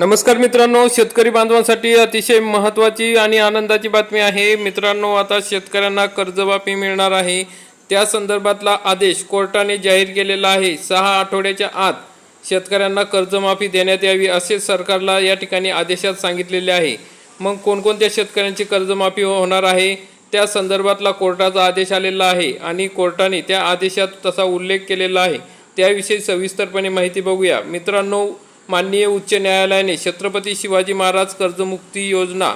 नमस्कार मित्रांनो शेतकरी बांधवांसाठी अतिशय महत्त्वाची आणि आनंदाची बातमी आहे. मित्रांनो आता शेतकऱ्यांना कर्जमाफी मिळणार आहे. त्या संदर्भातला आदेश कोर्टाने जाहीर केलेला आहे. सहा आठवड्याच्या आत शेतकऱ्यांना कर्जमाफी देण्यात यावी असे सरकारला या ठिकाणी आदेशात सांगितलेले आहे. मग कोणकोणत्या शेतकऱ्यांची कर्जमाफी होणार आहे? त्या संदर्भातला कोर्टाचा आदेश आलेला आहे आणि कोर्टाने त्या आदेशात तसा उल्लेख केलेला आहे. त्याविषयी सविस्तरपणे माहिती बघूया. मित्रांनो माननीय उच्च न्यायालयाने छत्रपती शिवाजी महाराज कर्जमुक्ती योजना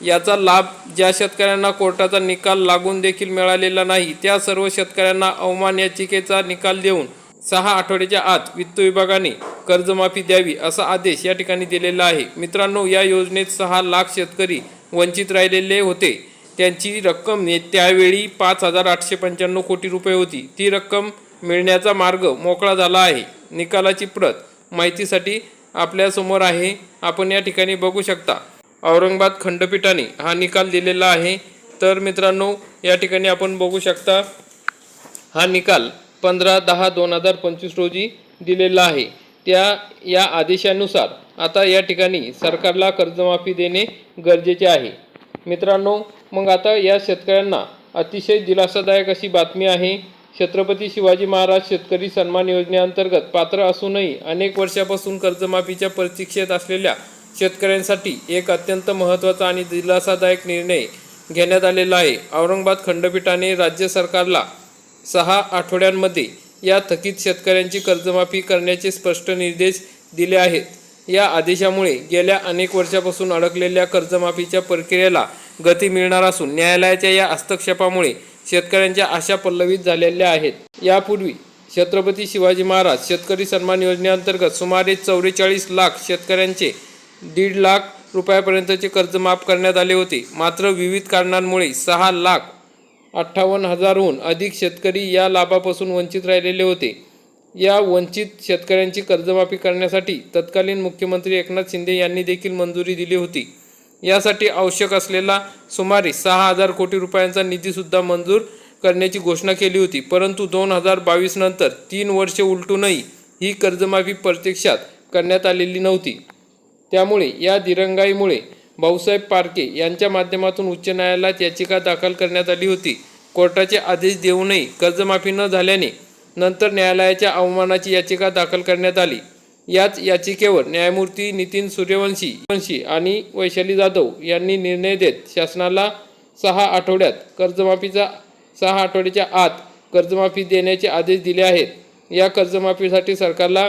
याचा लाभ ज्या शेतकऱ्यांना कोर्टाचा निकाल लागून देखील मिळालेला नाही त्या सर्व शेतकऱ्यांना अवमान याचिकेचा निकाल देऊन सहा आठवड्याच्या आत वित्त विभागाने कर्जमाफी द्यावी असा आदेश या ठिकाणी दिलेला आहे. मित्रांनो या योजनेत सहा लाख शेतकरी वंचित राहिलेले होते. त्यांची रक्कम त्यावेळी पाच हजार आठशे पंच्याण्णव कोटी रुपये होती. ती रक्कम मिळण्याचा मार्ग मोकळा झाला आहे. निकालाची प्रत माहितीसाठी आपल्यासमोर आहे. आपण या ठिकाणी बघू शकता. औरंगाबाद खंडपीठाने हा निकाल दिलेला आहे. तर मित्रांनो या ठिकाणी आपण बघू शकता हा निकाल पंधरा दहा दोन हजार पंचवीस रोजी दिलेला आहे. त्या या आदेशानुसार आता या ठिकाणी सरकारला कर्जमाफी देणे गरजेचे आहे. मित्रांनो मग आता या शेतकऱ्यांना अतिशय दिलासादायक अशी बातमी आहे. छत्रपती शिवाजी महाराज शेतकरी सन्मान योजनेअंतर्गत पात्र असूनही अनेक वर्षापासून कर्जमाफीच्या प्रतीक्षेत असलेल्या शेतकऱ्यांसाठी एक अत्यंत महत्त्वाचा आणि दिलासादायक निर्णय घेण्यात आलेला आहे. औरंगाबाद खंडपीठाने राज्य सरकारला सहा आठवड्यांमध्ये या थकीत शेतकऱ्यांची कर्जमाफी करण्याचे स्पष्ट निर्देश दिले आहेत. या आदेशामुळे गेल्या अनेक वर्षापासून अडकलेल्या कर्जमाफीच्या प्रक्रियेला गती मिळणार असून न्यायालयाच्या या हस्तक्षेपामुळे शेतकऱ्यांच्या आशा पल्लवित झालेल्या आहेत. यापूर्वी छत्रपती शिवाजी महाराज शेतकरी सन्मान योजनेअंतर्गत सुमारे चौवेचाळीस लाख शेतकऱ्यांचे दीड लाख रुपयापर्यंतचे कर्ज माफ करण्यात आले होते. मात्र विविध कारणांमुळे सहा लाख अठ्ठावन्न हजारहून अधिक शेतकरी या लाभापासून वंचित राहिलेले होते. या वंचित शेतकऱ्यांची कर्जमाफी करण्यासाठी तत्कालीन मुख्यमंत्री एकनाथ शिंदे यांनी देखील मंजुरी दिली होती. यासाठी आवश्यक असलेला सुमारे सहा हजार कोटी रुपयांचा निधीसुद्धा मंजूर करण्याची घोषणा केली होती. परंतु दोन हजार बावीस नंतर तीन वर्षे उलटूनही ही कर्जमाफी प्रत्यक्षात करण्यात आलेली नव्हती. त्यामुळे या दिरंगाईमुळे भाऊसाहेब पारके यांच्या माध्यमातून उच्च न्यायालयात याचिका दाखल करण्यात आली होती. कोर्टाचे आदेश देऊनही कर्जमाफी न झाल्याने नंतर न्यायालयाच्या अवमानाची याचिका दाखल करण्यात आली. याच याचिकेवर न्यायमूर्ती नितीन सूर्यवंशी वंशी आणि वैशाली जाधव यांनी निर्णय देत शासनाला सहा आठवड्यात कर्जमाफीचा सहा आठवड्याच्या आत कर्जमाफी देण्याचे आदेश दिले आहेत. या कर्जमाफीसाठी सरकारला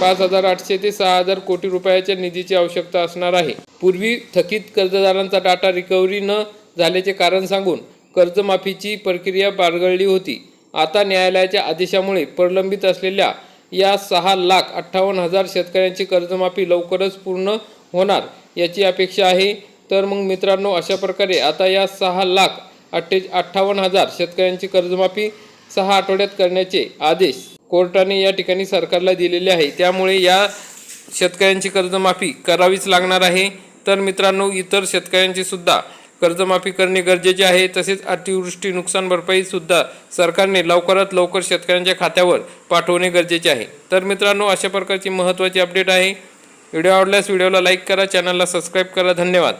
पाच हजार आठशे ते सहा हजार कोटी रुपयाच्या निधीची आवश्यकता असणार आहे. पूर्वी थकीत कर्जदारांचा डाटा रिकव्हरी न झाल्याचे कारण सांगून कर्जमाफीची प्रक्रिया बारगळली होती. आता न्यायालयाच्या आदेशामुळे प्रलंबित असलेल्या या सहा लाख अठ्ठावन्न हजार शेतकऱ्यांची कर्जमाफी लवकरच पूर्ण होणार याची अपेक्षा आहे. तर मग मित्रांनो अशा प्रकारे आता या सहा लाख अठ्ठे अठ्ठावन्न हजार शेतकऱ्यांची कर्जमाफी सहा आठवड्यात करण्याचे आदेश कोर्टाने या ठिकाणी सरकारला दिलेले आहे. त्यामुळे या शेतकऱ्यांची कर्जमाफी करावीच लागणार आहे. तर मित्रांनो इतर शेतकऱ्यांची सुद्धा कर्जमाफी करणे गरजेचे आहे. तसेच अतिवृष्टी नुकसान भरपाई सुद्धा सरकारने लवकरात लवकर शेतकऱ्यांच्या खात्यावर पाठवणे गरजेचे आहे. तर मित्रांनो अशा प्रकारची महत्त्वाची अपडेट आहे. व्हिडिओ आवडल्यास व्हिडिओला लाईक करा चॅनलला सबस्क्राईब करा. धन्यवाद.